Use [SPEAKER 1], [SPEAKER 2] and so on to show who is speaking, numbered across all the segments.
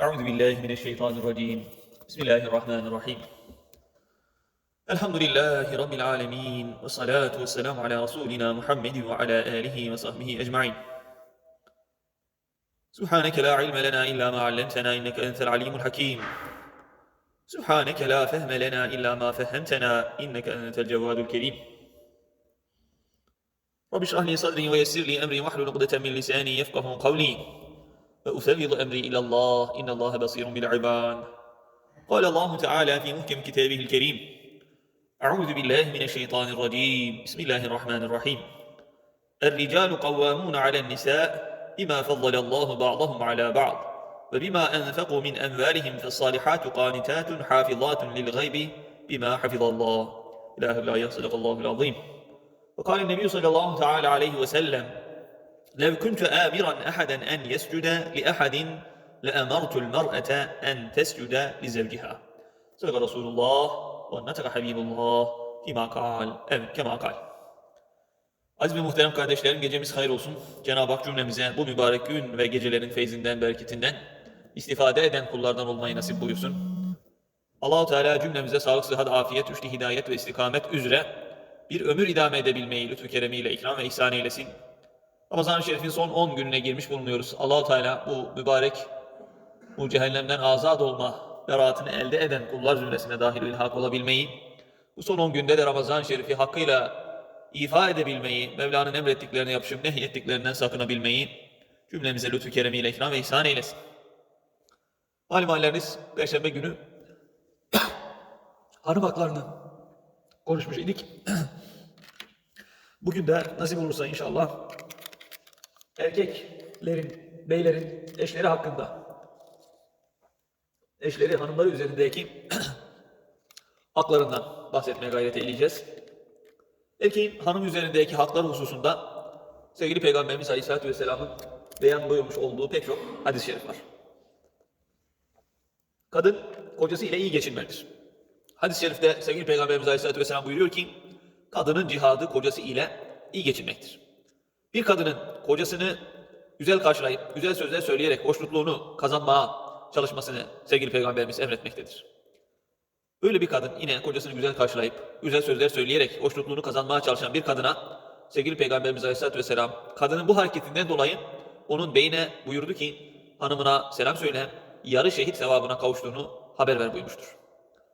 [SPEAKER 1] أعوذ بالله من الشيطان الرجيم. بسم الله الرحمن الرحيم. الحمد لله رب العالمين والصلاة والسلام على رسولنا محمد وعلى آله وصحبه أجمعين. سبحانك لا علم لنا إلا ما علمتنا إنك أنت العليم الحكيم. سبحانك لا فهم لنا إلا ما فهمتنا إنك أنت الجواد الكريم. رب اشرح لي صدري ويسر لي أمري واحلل عقدة من لساني يفقه قولي. وأفوض أمري إلى الله إن الله بصير بالعباد. قال الله تعالى في محكم كتابه الكريم أعوذ بالله من الشيطان الرجيم. بسم الله الرحمن الرحيم. الرجال قوامون على النساء بما فضل الله بعضهم على بعض وبما أنفقوا من أموالهم فالصالحات قانتات حافظات للغيب بما حفظ الله. إله لا يصدق الله العظيم. وقال النبي صلى الله تعالى عليه وسلم لو كنت آمرا أحدا أن يسجد لأحد لأمرت المرأة أن تسجد لزوجها صدق رسول الله ونطق حبيب الله فيما قال أو كما قال Aziz ve muhterem kardeşlerim gecemiz hayır olsun. Cenab-ı Hak cümlemize bu mübarek gün ve gecelerin feyzinden, bereketinden istifade eden kullardan olmayı nasip buyursun. Allahu Teala cümlemize sağlık, sıhhat, afiyet, üçlü hidayet ve istikamet üzere bir ömür idame edebilmeyi lütfü keremiyle ikram ve ihsan eylesin. Ramazan-ı Şerif'in son 10 gününe girmiş bulunuyoruz. Allahu Teala bu mübarek, bu cehennemden azat olma beraatını elde eden kullar zümresine dahil ilhak olabilmeyi, bu son 10 günde de Ramazan-ı Şerif'i hakkıyla ifa edebilmeyi, Mevla'nın emrettiklerine yapışıp nehyettiklerinden sakınabilmeyi cümlemize lütfü keremiyle ikram ve ihsan eylesin. Malum halleriniz Perşembe günü hanım haklarını konuşmuş idik. Bugün de nasip olursa inşallah erkeklerin, beylerin eşleri hakkında eşleri hanımları üzerindeki haklarından bahsetmeye gayret edeceğiz. Erkeğin hanım üzerindeki hakları hususunda sevgili Peygamberimiz Aleyhisselatü Vesselam'ın beyan buyurmuş olduğu pek çok hadis-i şerif var. Kadın kocası ile iyi geçinmelidir. Hadis-i şerifte sevgili Peygamberimiz Aleyhisselatü Vesselam buyuruyor ki, kadının cihadı kocası ile iyi geçinmektir. Bir kadının kocasını güzel karşılayıp, güzel sözler söyleyerek hoşnutluğunu kazanmaya çalışmasını sevgili Peygamberimiz emretmektedir. Öyle bir kadın yine kocasını güzel karşılayıp, güzel sözler söyleyerek hoşnutluğunu kazanmaya çalışan bir kadına sevgili Peygamberimiz Aleyhisselatü Vesselam kadının bu hareketinden dolayı onun beyine buyurdu ki hanımına selam söyle, yarı şehit sevabına kavuştuğunu haber ver buyurmuştur.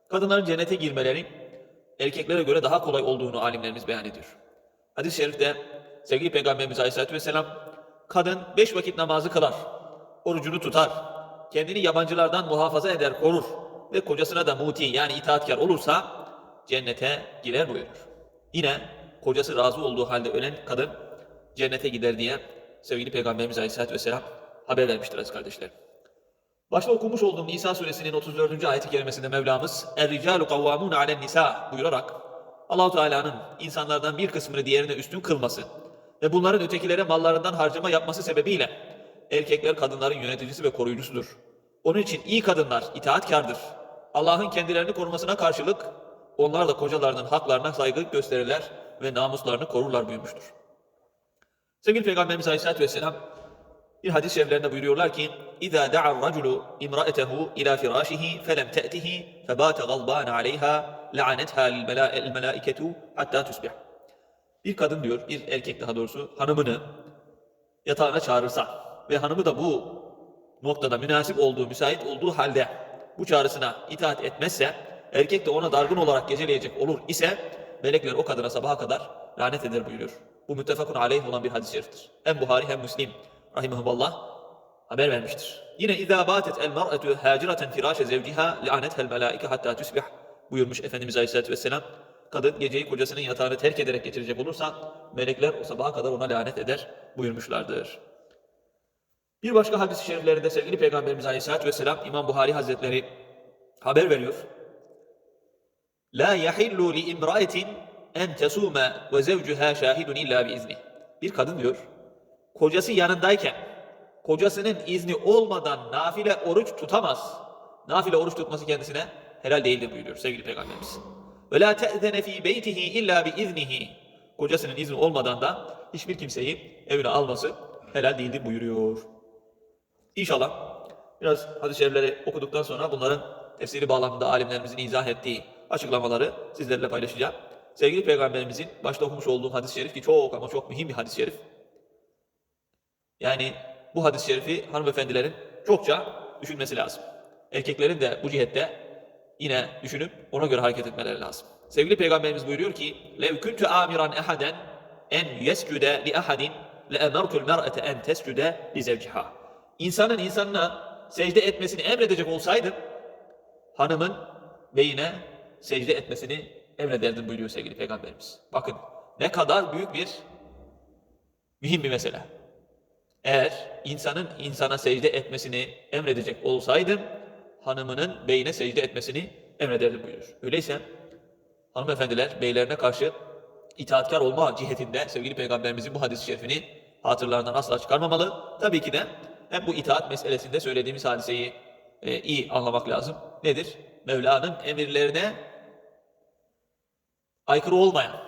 [SPEAKER 1] Kadınların cennete girmeleri erkeklere göre daha kolay olduğunu alimlerimiz beyan ediyor. Hadis-i şerifte sevgili Peygamberimiz Aleyhisselatü Vesselam kadın beş vakit namazı kılar, orucunu tutar, kendini yabancılardan muhafaza eder, korur ve kocasına da muti yani itaatkar olursa cennete girer buyurur. Yine kocası razı olduğu halde ölen kadın cennete gider diye sevgili Peygamberimiz Aleyhisselatü Vesselam haber vermiştir aziz kardeşlerim. Başta okumuş olduğum Nisa suresinin 34. ayeti kerimesinde Mevlamız Er-ricalu kavvamun alen nisa buyurarak Allahu Teala'nın insanlardan bir kısmını diğerine üstün kılması ve bunların ötekilere mallarından harcama yapması sebebiyle erkekler kadınların yöneticisi ve koruyucusudur. Onun için iyi kadınlar itaatkardır. Allah'ın kendilerini korumasına karşılık onlar da kocalarının haklarına saygı gösterirler ve namuslarını korurlar buyurmuştur. Sevgili Peygamberimiz Aleyhisselatü Vesselam bir hadis-i şeriflerinde buyuruyorlar ki اِذَا دَعَ الرَّجُلُ اِمْرَأَتَهُ اِلَى فِرَاشِهِ فَلَمْ تَأْتِهِ فَبَاتَ غَضْبَانَ عَلَيْهَا لَعَنَتْهَا الْمَلَائِكَةُ hatta tusbih. bir kadın diyor, bir erkek daha doğrusu hanımını yatağına çağırırsa ve hanımı da bu noktada münasip olduğu, müsait olduğu halde bu çağrısına itaat etmezse, erkek de ona dargın olarak geceleyecek olur ise, melekler o kadına sabaha kadar lanet eder buyuruyor. Bu müttefakun aleyh olan bir hadis-i şeriftir. Hem Buhari hem Müslim rahimahumullah haber vermiştir. Yine bâtet el mar'etu hâciraten firâşe zevciha le'anethel melâike hattâ tüsbih buyurmuş Efendimiz Aleyhisselatü Vesselam. Kadın geceyi kocasının yatağını terk ederek geçirecek olursa melekler o sabaha kadar ona lanet eder buyurmuşlardır. Bir başka hadis-i şeriflerinde sevgili Peygamberimiz Aleyhisselatü Vesselam İmam Buhari Hazretleri haber veriyor. La yahillu li imraetin en tesume ve zevcuha şahidun illa bi izni. Bir kadın diyor, kocası yanındayken kocasının izni olmadan nafile oruç tutamaz. Nafile oruç tutması kendisine helal değildir buyuruyor sevgili Peygamberimiz. Ve la te'zene fi beytihi illa bi iznihi. Kocasının izni olmadan da hiçbir kimseyi evine alması helal değildir buyuruyor. İnşallah Biraz hadis-i şerifleri okuduktan sonra bunların tefsiri bağlamında alimlerimizin izah ettiği açıklamaları sizlerle paylaşacağım. Sevgili Peygamberimizin başta okumuş olduğum hadis-i şerif ki çok ama çok mühim bir hadis-i şerif. Yani bu hadis-i şerifi hanımefendilerin çokça düşünmesi lazım. Erkeklerin de bu cihette yine düşünüp ona göre hareket etmeleri lazım. Sevgili Peygamberimiz buyuruyor ki: "Lev kuntu amiran ehaden en yescude li ahadin le emertu'l mer'ete en tescude li zevciha." İnsanın insanına secde etmesini emredecek olsaydım hanımın beyine secde etmesini emrederdim buyuruyor sevgili Peygamberimiz. Bakın ne kadar büyük bir mühim bir mesele. Eğer insanın insana secde etmesini emredecek olsaydım, hanımının beyine secde etmesini emrederdim buyuruyor. Öyleyse hanımefendiler beylerine karşı itaatkar olma cihetinde sevgili peygamberimizin bu hadis-i şerifini hatırlarından asla çıkarmamalı. Tabii ki de hem bu itaat meselesinde söylediğimiz hadiseyi e, iyi anlamak lazım. Nedir? Mevla'nın emirlerine aykırı olmayan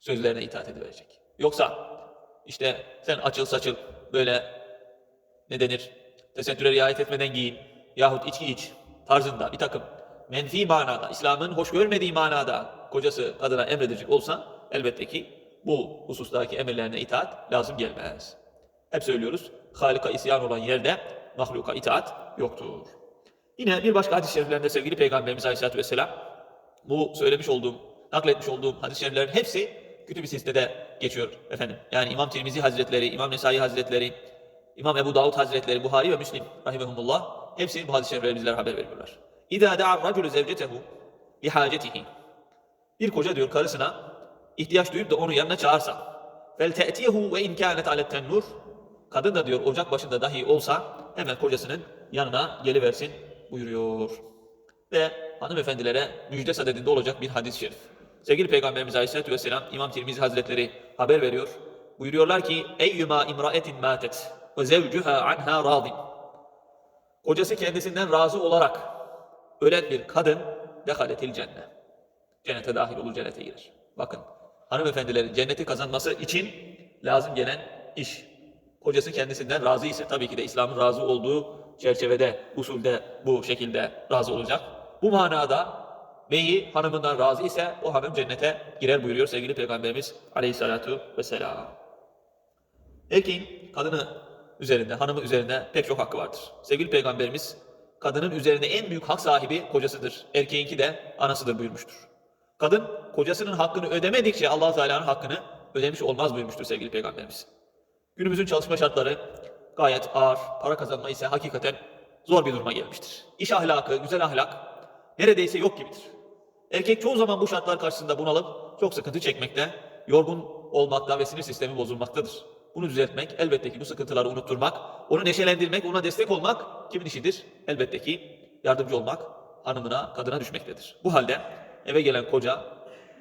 [SPEAKER 1] sözlerine itaat edilecek. Yoksa işte sen açıl saçıl böyle ne denir tesettüre riayet etmeden giyin yahut içki iç tarzında bir takım menfi manada İslam'ın hoş görmediği manada kocası kadına emredecek olsa elbette ki bu husustaki emirlerine itaat lazım gelmez. Hep söylüyoruz Halika isyan olan yerde mahluka itaat yoktur. Yine bir başka hadis-i şeriflerinde sevgili Peygamberimiz Aleyhisselatü Vesselam bu söylemiş olduğum, nakletmiş olduğum hadis-i şeriflerin hepsi kütüb-i sitede geçiyor efendim. Yani İmam Tirmizi Hazretleri, İmam Nesai Hazretleri, İmam Ebu Davud Hazretleri, Buhari ve Müslim rahimehumullah hepsi bu hadis-i şerifleri bizlere haber veriyorlar. İzâ de'ar raculu zevcetehu li hacetihi. Bir koca diyor karısına ihtiyaç duyup da onu yanına çağırsa. Fel te'tiyehu ve in kânet alet tennur. Kadın da diyor ocak başında dahi olsa hemen kocasının yanına geliversin buyuruyor. Ve hanımefendilere müjde sadedinde olacak bir hadis-i şerif. Sevgili Peygamberimiz Aleyhisselatü Vesselam İmam Tirmizi Hazretleri haber veriyor. Buyuruyorlar ki Eyyuma imraetin matet ve zevcuha anha radin. Kocası kendisinden razı olarak ölen bir kadın dehaletil cennet. Cennete dahil olur, cennete girer. Bakın hanımefendilerin cenneti kazanması için lazım gelen iş. Kocası kendisinden razı ise tabii ki de İslam'ın razı olduğu çerçevede, usulde, bu şekilde razı olacak. Bu manada beyi hanımından razı ise o hanım cennete girer buyuruyor sevgili Peygamberimiz aleyhissalatu vesselam. Erkeğin kadını üzerinde, hanımı üzerinde pek çok hakkı vardır. Sevgili Peygamberimiz kadının üzerinde en büyük hak sahibi kocasıdır. Erkeğinki de anasıdır buyurmuştur. Kadın kocasının hakkını ödemedikçe allah Teala'nın hakkını ödemiş olmaz buyurmuştur sevgili Peygamberimiz. Günümüzün çalışma şartları gayet ağır, para kazanma ise hakikaten zor bir duruma gelmiştir. İş ahlakı, güzel ahlak neredeyse yok gibidir. Erkek çoğu zaman bu şartlar karşısında bunalıp çok sıkıntı çekmekte, yorgun olmakta ve sinir sistemi bozulmaktadır. Bunu düzeltmek, elbette ki bu sıkıntıları unutturmak, onu neşelendirmek, ona destek olmak kimin işidir? Elbette ki yardımcı olmak hanımına, kadına düşmektedir. Bu halde eve gelen koca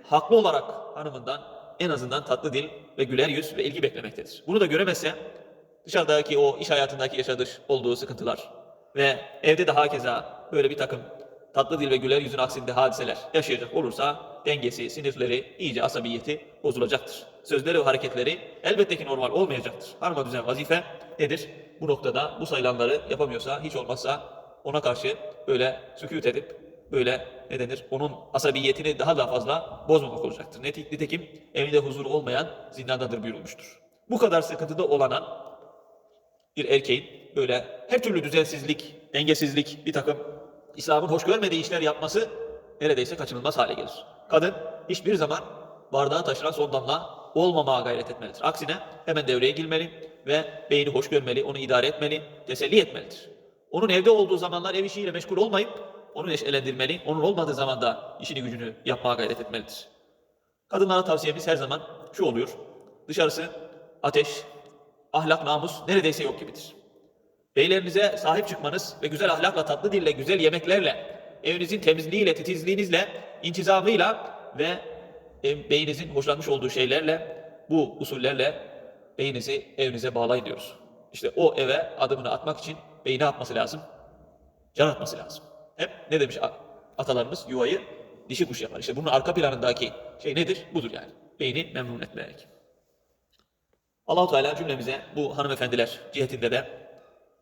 [SPEAKER 1] haklı olarak hanımından en azından tatlı dil ve güler yüz ve ilgi beklemektedir. Bunu da göremezse dışarıdaki o iş hayatındaki yaşadığı olduğu sıkıntılar ve evde de hakeza böyle bir takım tatlı dil ve güler yüzün aksinde hadiseler yaşayacak olursa dengesi, sinirleri, iyice asabiyeti bozulacaktır. Sözleri ve hareketleri elbette ki normal olmayacaktır. Harma düzen vazife nedir? Bu noktada bu sayılanları yapamıyorsa hiç olmazsa ona karşı böyle sükut edip böyle ne denir? Onun asabiyetini daha da fazla bozmamak olacaktır. Nitekim evinde huzuru olmayan zindandadır buyurulmuştur. Bu kadar sıkıntıda olana bir erkeğin böyle her türlü düzensizlik, dengesizlik, bir takım İslam'ın hoş görmediği işler yapması neredeyse kaçınılmaz hale gelir. Kadın hiçbir zaman bardağı taşıran son damla olmamaya gayret etmelidir. Aksine hemen devreye girmeli ve beyni hoş görmeli, onu idare etmeli, teselli etmelidir. Onun evde olduğu zamanlar ev işiyle meşgul olmayıp onu neşelendirmeli, onun olmadığı zaman da işini gücünü yapmaya gayret etmelidir. Kadınlara tavsiyemiz her zaman şu oluyor. Dışarısı ateş, ahlak, namus neredeyse yok gibidir. Beylerinize sahip çıkmanız ve güzel ahlakla, tatlı dille, güzel yemeklerle, evinizin temizliğiyle, titizliğinizle, intizamıyla ve ev- beyinizin hoşlanmış olduğu şeylerle, bu usullerle beyinizi evinize bağlayın diyoruz. İşte o eve adımını atmak için beyni atması lazım, can atması lazım. Hep ne demiş atalarımız? Yuvayı dişi kuş yapar. İşte bunun arka planındaki şey nedir? Budur yani. Beyni memnun etmek. Allahu Teala cümlemize bu hanımefendiler cihetinde de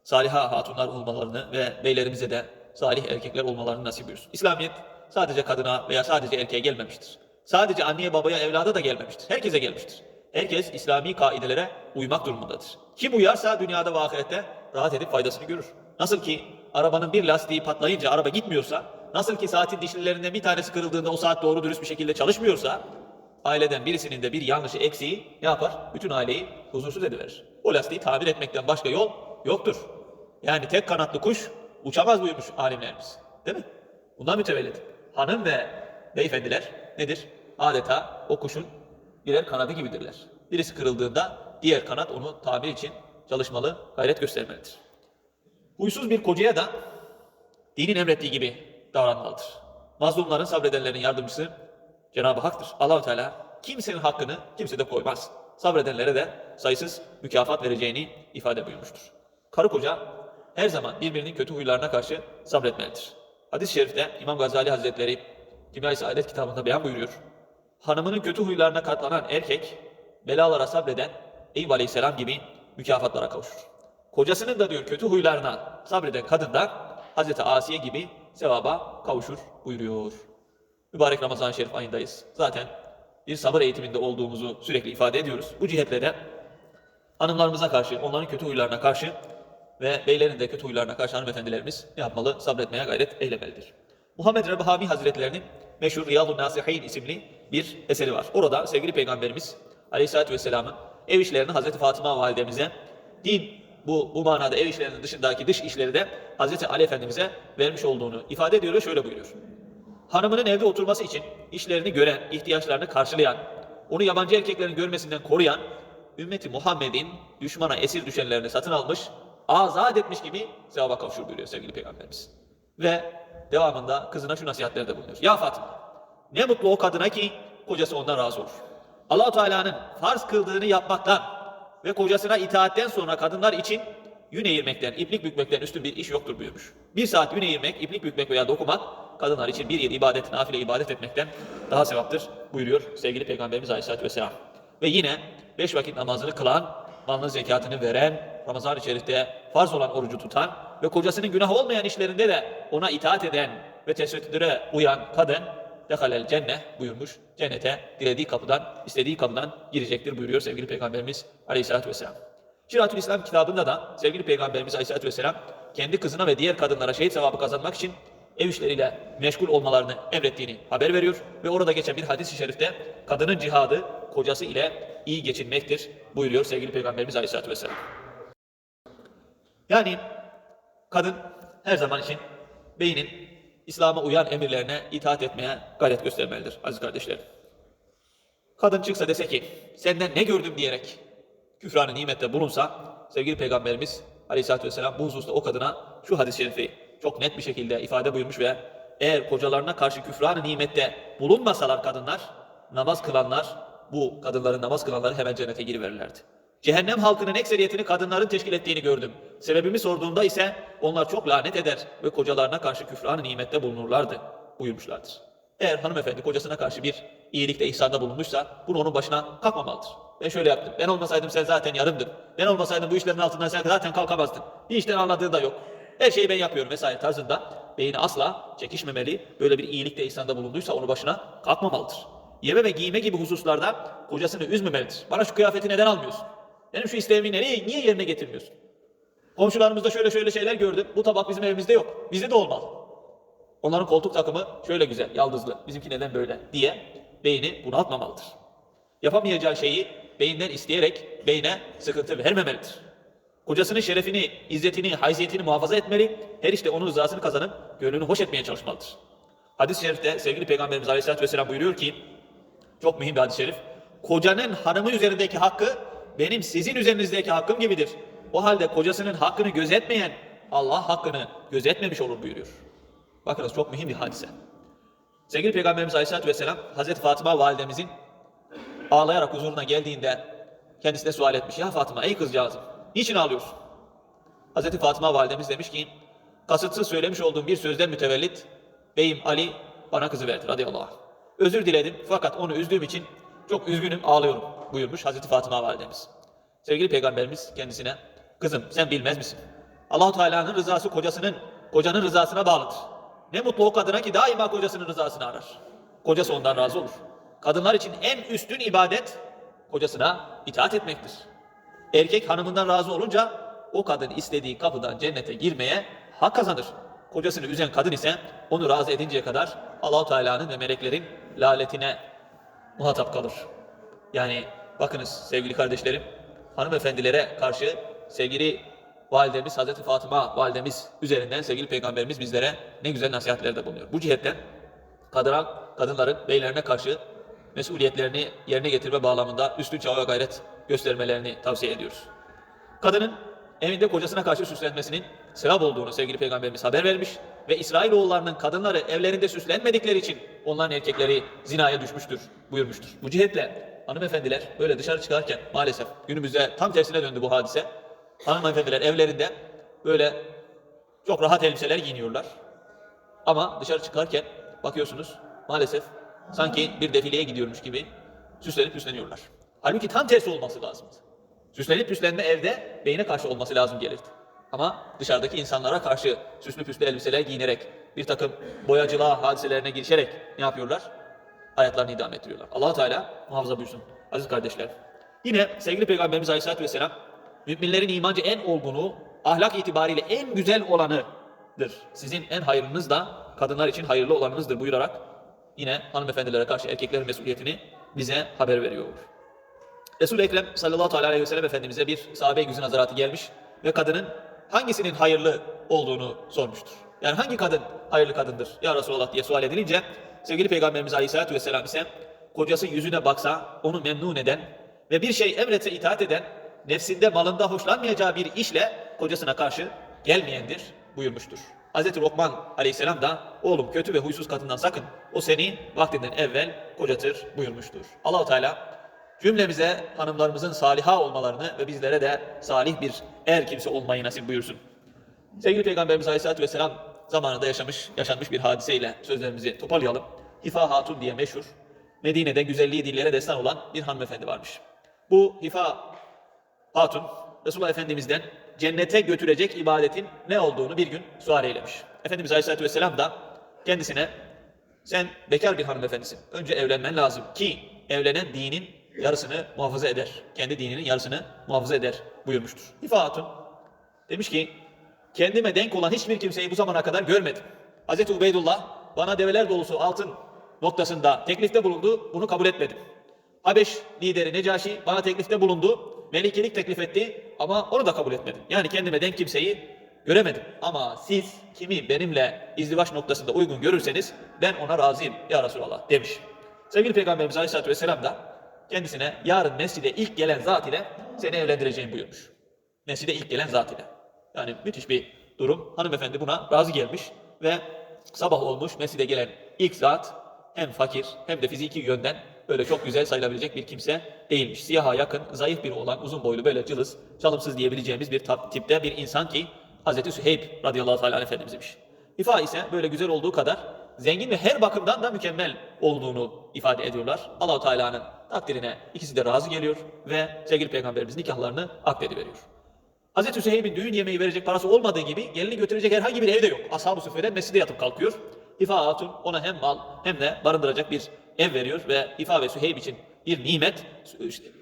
[SPEAKER 1] saliha hatunlar olmalarını ve beylerimize de salih erkekler olmalarını nasip buyursun. İslamiyet sadece kadına veya sadece erkeğe gelmemiştir. Sadece anneye babaya evlada da gelmemiştir. Herkese gelmiştir. Herkes İslami kaidelere uymak durumundadır. Kim uyarsa dünyada ve ahirette rahat edip faydasını görür. Nasıl ki arabanın bir lastiği patlayınca araba gitmiyorsa, nasıl ki saatin dişlilerinden bir tanesi kırıldığında o saat doğru dürüst bir şekilde çalışmıyorsa, aileden birisinin de bir yanlışı eksiği ne yapar? Bütün aileyi huzursuz ediverir. O lastiği tamir etmekten başka yol yoktur. Yani tek kanatlı kuş uçamaz buyurmuş alimlerimiz. Değil mi? Bundan mütevellit. Hanım ve beyefendiler nedir? Adeta o kuşun birer kanadı gibidirler. Birisi kırıldığında diğer kanat onu tamir için çalışmalı, gayret göstermelidir. Huysuz bir kocaya da dinin emrettiği gibi davranmalıdır. Mazlumların, sabredenlerin yardımcısı Cenab-ı Hak'tır. Allahu Teala kimsenin hakkını kimse de koymaz. Sabredenlere de sayısız mükafat vereceğini ifade buyurmuştur. Karı koca her zaman birbirinin kötü huylarına karşı sabretmelidir. Hadis-i şerifte İmam Gazali Hazretleri Kimya-i Saadet kitabında beyan buyuruyor. Hanımının kötü huylarına katlanan erkek, belalara sabreden Eyüp Aleyhisselam gibi mükafatlara kavuşur. Kocasının da diyor kötü huylarına sabreden kadın da Hazreti Asiye gibi sevaba kavuşur buyuruyor. Mübarek Ramazan-ı Şerif ayındayız. Zaten bir sabır eğitiminde olduğumuzu sürekli ifade ediyoruz. Bu cihetle de hanımlarımıza karşı, onların kötü huylarına karşı ve beylerin de kötü huylarına karşı hanımefendilerimiz ne yapmalı? Sabretmeye gayret eylemelidir. Muhammed Rebhavi Hazretlerinin meşhur Riyadun Nasihin isimli bir eseri var. Orada sevgili Peygamberimiz Aleyhisselatü Vesselam'ın ev işlerini Hazreti Fatıma validemize, din bu, bu manada ev işlerinin dışındaki dış işleri de Hazreti Ali Efendimiz'e vermiş olduğunu ifade ediyor ve şöyle buyuruyor. Hanımının evde oturması için işlerini gören, ihtiyaçlarını karşılayan, onu yabancı erkeklerin görmesinden koruyan, ümmeti Muhammed'in düşmana esir düşenlerini satın almış, azat etmiş gibi sevaba kavuşur buyuruyor sevgili Peygamberimiz. Ve devamında kızına şu nasihatlerde bulunuyor. Ya Fatıma, ne mutlu o kadına ki kocası ondan razı olur. allah Teala'nın farz kıldığını yapmaktan ve kocasına itaatten sonra kadınlar için yün eğirmekten, iplik bükmekten üstün bir iş yoktur buyurmuş. Bir saat yün eğirmek, iplik bükmek veya dokumak kadınlar için bir yıl ibadet, nafile ibadet etmekten daha sevaptır buyuruyor sevgili Peygamberimiz Aleyhisselatü Vesselam. Ve yine beş vakit namazını kılan, malının zekatını veren, Ramazan-ı Şerif'te farz olan orucu tutan ve kocasının günah olmayan işlerinde de ona itaat eden ve tesettüre uyan kadın dehalel cennet buyurmuş. Cennete dilediği kapıdan, istediği kapıdan girecektir buyuruyor sevgili Peygamberimiz Aleyhisselatü Vesselam. Şiratül İslam kitabında da sevgili Peygamberimiz Aleyhisselatü Vesselam kendi kızına ve diğer kadınlara şehit sevabı kazanmak için ev işleriyle meşgul olmalarını emrettiğini haber veriyor ve orada geçen bir hadis-i şerifte kadının cihadı kocası ile iyi geçinmektir buyuruyor sevgili Peygamberimiz Aleyhisselatü Vesselam. Yani kadın her zaman için beynin İslam'a uyan emirlerine itaat etmeye gayret göstermelidir aziz kardeşlerim. Kadın çıksa dese ki senden ne gördüm diyerek küfranı nimette bulunsa sevgili Peygamberimiz Aleyhisselatü Vesselam bu hususta o kadına şu hadis-i şerifi çok net bir şekilde ifade buyurmuş ve eğer kocalarına karşı küfranı nimette bulunmasalar kadınlar, namaz kılanlar, bu kadınların namaz kılanları hemen cennete giriverirlerdi. Cehennem halkının ekseriyetini kadınların teşkil ettiğini gördüm. Sebebimi sorduğumda ise onlar çok lanet eder ve kocalarına karşı küfranı nimette bulunurlardı buyurmuşlardır. Eğer hanımefendi kocasına karşı bir iyilikte ihsanda bulunmuşsa bunu onun başına kalkmamalıdır. Ben şöyle yaptım. Ben olmasaydım sen zaten yarımdın. Ben olmasaydım bu işlerin altından sen zaten kalkamazdın. Bir işten anladığın da yok. Her şeyi ben yapıyorum vesaire tarzında beyni asla çekişmemeli. Böyle bir iyilikte ihsanda bulunduysa onu başına kalkmamalıdır. Yeme ve giyme gibi hususlarda kocasını üzmemelidir. Bana şu kıyafeti neden almıyorsun? Benim şu isteğimi nereye, niye yerine getirmiyorsun? Komşularımızda şöyle şöyle şeyler gördüm. Bu tabak bizim evimizde yok. Bizde de olmaz. Onların koltuk takımı şöyle güzel, yaldızlı. Bizimki neden böyle diye beyni bunaltmamalıdır. Yapamayacağı şeyi beyinden isteyerek beyne sıkıntı vermemelidir. Kocasının şerefini, izzetini, haysiyetini muhafaza etmeli. Her işte onun rızasını kazanıp gönlünü hoş etmeye çalışmalıdır. Hadis-i şerifte sevgili Peygamberimiz Aleyhisselatü Vesselam buyuruyor ki, çok mühim bir hadis-i şerif. Kocanın hanımı üzerindeki hakkı benim sizin üzerinizdeki hakkım gibidir. O halde kocasının hakkını gözetmeyen Allah hakkını gözetmemiş olur buyuruyor. Bakınız çok mühim bir hadise. Sevgili Peygamberimiz Aleyhisselatü Vesselam Hazreti Fatıma validemizin ağlayarak huzuruna geldiğinde kendisine sual etmiş. Ya Fatıma ey kızcağızım niçin ağlıyorsun? Hazreti Fatıma validemiz demiş ki kasıtsız söylemiş olduğum bir sözden mütevellit beyim Ali bana kızı verdi radıyallahu anh. Özür diledim fakat onu üzdüğüm için çok üzgünüm ağlıyorum buyurmuş Hazreti Fatıma validemiz. Sevgili Peygamberimiz kendisine kızım sen bilmez misin? Allahu Teala'nın rızası kocasının kocanın rızasına bağlıdır. Ne mutlu o kadına ki daima kocasının rızasını arar. Kocası ondan razı olur. Kadınlar için en üstün ibadet kocasına itaat etmektir. Erkek hanımından razı olunca o kadın istediği kapıdan cennete girmeye hak kazanır. Kocasını üzen kadın ise onu razı edinceye kadar Allahu Teala'nın ve meleklerin laletine muhatap kalır. Yani bakınız sevgili kardeşlerim, hanımefendilere karşı sevgili validemiz Hazreti Fatıma validemiz üzerinden sevgili peygamberimiz bizlere ne güzel nasihatlerde bulunuyor. Bu cihetten kadına, kadınların beylerine karşı mesuliyetlerini yerine getirme bağlamında üstün çaba ve gayret göstermelerini tavsiye ediyoruz. Kadının evinde kocasına karşı süslenmesinin sevap olduğunu sevgili peygamberimiz haber vermiş ve İsrailoğullarının kadınları evlerinde süslenmedikleri için onların erkekleri zinaya düşmüştür buyurmuştur. Bu cihetle hanımefendiler böyle dışarı çıkarken maalesef günümüzde tam tersine döndü bu hadise. Hanımefendiler evlerinde böyle çok rahat elbiseler giyiniyorlar. Ama dışarı çıkarken bakıyorsunuz maalesef sanki bir defileye gidiyormuş gibi süslenip püsleniyorlar. Halbuki tam tersi olması lazımdı. Süslenip püslenme evde beyine karşı olması lazım gelirdi. Ama dışarıdaki insanlara karşı süslü püslü elbiseler giyinerek bir takım boyacılığa hadiselerine girişerek ne yapıyorlar? Hayatlarını idam ettiriyorlar. allah Teala muhafaza buyursun. Aziz kardeşler. Yine sevgili Peygamberimiz Aleyhisselatü Vesselam müminlerin imanca en olgunu, ahlak itibariyle en güzel olanıdır. Sizin en hayırlınız da kadınlar için hayırlı olanınızdır buyurarak yine hanımefendilere karşı erkeklerin mesuliyetini bize haber veriyor. Resul-i Ekrem sallallahu aleyhi ve sellem Efendimiz'e bir sahabe gözü nazaratı gelmiş ve kadının hangisinin hayırlı olduğunu sormuştur. Yani hangi kadın hayırlı kadındır ya Resulallah diye sual edilince sevgili Peygamberimiz aleyhissalatü vesselam ise kocası yüzüne baksa onu memnun eden ve bir şey emretse itaat eden nefsinde malında hoşlanmayacağı bir işle kocasına karşı gelmeyendir buyurmuştur. Hz. Lokman aleyhisselam da oğlum kötü ve huysuz kadından sakın o seni vaktinden evvel kocatır buyurmuştur. Allahu Teala Cümlemize hanımlarımızın saliha olmalarını ve bizlere de salih bir er kimse olmayı nasip buyursun. Sevgili Peygamberimiz Aleyhisselatü Vesselam zamanında yaşamış, yaşanmış bir hadiseyle sözlerimizi toparlayalım. Hifa Hatun diye meşhur, Medine'de güzelliği dillere destan olan bir hanımefendi varmış. Bu Hifa Hatun, Resulullah Efendimiz'den cennete götürecek ibadetin ne olduğunu bir gün sual eylemiş. Efendimiz Aleyhisselatü Vesselam da kendisine sen bekar bir hanımefendisin. Önce evlenmen lazım ki evlenen dinin yarısını muhafaza eder. Kendi dininin yarısını muhafaza eder buyurmuştur. İfa Hatun demiş ki kendime denk olan hiçbir kimseyi bu zamana kadar görmedim. Hz. Ubeydullah bana develer dolusu altın noktasında teklifte bulundu. Bunu kabul etmedim. Habeş lideri Necaşi bana teklifte bulundu. Melikilik teklif etti ama onu da kabul etmedim. Yani kendime denk kimseyi göremedim. Ama siz kimi benimle izdivaç noktasında uygun görürseniz ben ona razıyım ya Resulallah demiş. Sevgili Peygamberimiz Aleyhisselatü Vesselam da kendisine yarın mescide ilk gelen zat ile seni evlendireceğim buyurmuş. Mescide ilk gelen zat ile. Yani müthiş bir durum. Hanımefendi buna razı gelmiş ve sabah olmuş mescide gelen ilk zat hem fakir hem de fiziki yönden böyle çok güzel sayılabilecek bir kimse değilmiş. Siyaha yakın, zayıf biri olan, uzun boylu böyle cılız, çalımsız diyebileceğimiz bir tipte bir insan ki Hazreti Süheyb radıyallahu teala anh efendimizmiş. İfa ise böyle güzel olduğu kadar zengin ve her bakımdan da mükemmel olduğunu ifade ediyorlar. Allahu Teala'nın takdirine ikisi de razı geliyor ve sevgili peygamberimiz nikahlarını akdediveriyor. Hazreti Süheyb'in düğün yemeği verecek parası olmadığı gibi gelini götürecek herhangi bir evde yok. Ashab-ı Süffe'den mescide yatıp kalkıyor. İfa Hatun ona hem mal hem de barındıracak bir ev veriyor ve İfa ve Süheyb için bir nimet,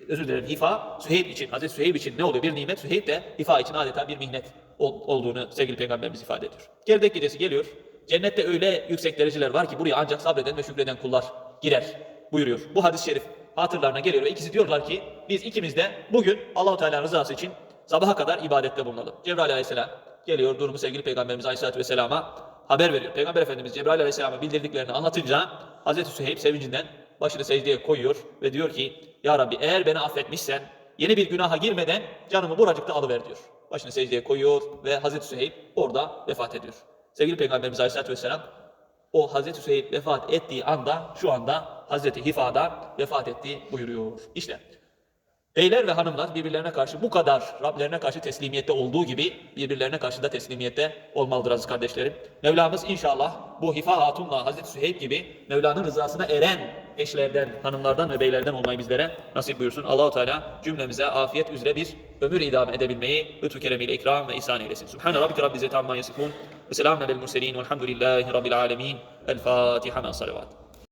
[SPEAKER 1] özür dilerim İfa, Süheyb için, Hazreti Süheyb için ne oluyor? Bir nimet, Süheyb de İfa için adeta bir mihnet ol- olduğunu sevgili peygamberimiz ifade ediyor. Gerdek gecesi geliyor. Cennette öyle yüksek dereceler var ki buraya ancak sabreden ve şükreden kullar girer buyuruyor. Bu hadis-i şerif hatırlarına geliyor ve ikisi diyorlar ki biz ikimiz de bugün Allahu Teala rızası için sabaha kadar ibadette bulunalım. Cebrail aleyhisselam geliyor durumu sevgili peygamberimiz aleyhissalatü vesselama haber veriyor. Peygamber Efendimiz Cebrail aleyhisselama bildirdiklerini anlatınca Hazreti Süheyb sevincinden başını secdeye koyuyor ve diyor ki Ya Rabbi eğer beni affetmişsen yeni bir günaha girmeden canımı buracıkta alıver diyor. Başını secdeye koyuyor ve Hazreti Süheyb orada vefat ediyor. Sevgili Peygamberimiz Aleyhisselatü Vesselam o Hazreti Süheyb vefat ettiği anda şu anda Hazreti Hifa'da vefat etti buyuruyor. İşte beyler ve hanımlar birbirlerine karşı bu kadar Rablerine karşı teslimiyette olduğu gibi birbirlerine karşı da teslimiyette olmalıdır aziz kardeşlerim. Mevlamız inşallah bu Hifa Hatun'la Hazreti Süheyb gibi Mevla'nın rızasına eren eşlerden, hanımlardan ve beylerden olmayı bizlere nasip buyursun. Allahu Teala cümlemize afiyet üzere bir ömür idame edebilmeyi lütfu keremiyle ikram ve ihsan eylesin. Subhane rabbike rabbil izzeti amma yasifun ve selamun alel murselin velhamdülillahi rabbil alemin. El Fatiha ma salavat.